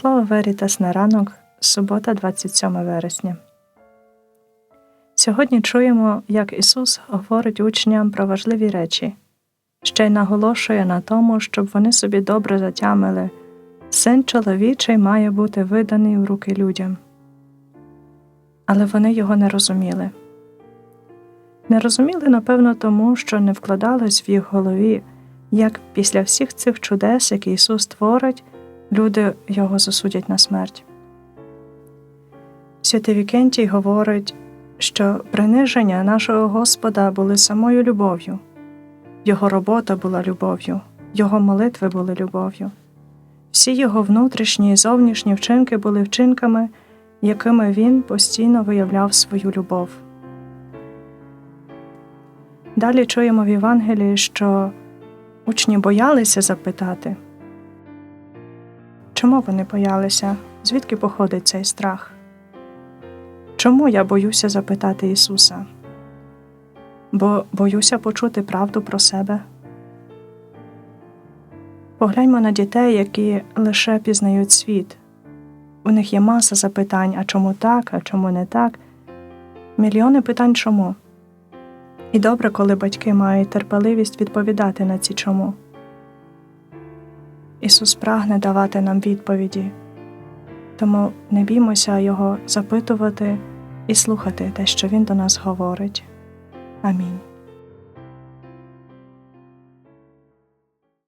Слово Верітас на ранок, субота, 27 вересня. Сьогодні чуємо, як Ісус говорить учням про важливі речі, ще й наголошує на тому, щоб вони собі добре затямили. Син чоловічий має бути виданий у руки людям. Але вони його не розуміли. Не розуміли, напевно, тому, що не вкладалось в їх голові, як після всіх цих чудес, які Ісус творить, люди його засудять на смерть. Святий Вікентій говорить, що приниження нашого Господа були самою любов'ю, Його робота була любов'ю, Його молитви були любов'ю. Всі його внутрішні і зовнішні вчинки були вчинками, якими він постійно виявляв свою любов. Далі чуємо в Євангелії, що учні боялися запитати, чому вони боялися, звідки походить цей страх? Чому я боюся запитати Ісуса? Бо боюся почути правду про себе. Погляньмо на дітей, які лише пізнають світ. У них є маса запитань, а чому так, а чому не так, мільйони питань чому. І добре, коли батьки мають терпеливість відповідати на ці чому. Ісус прагне давати нам відповіді, тому не біймося Його запитувати і слухати те, що Він до нас говорить. Амінь.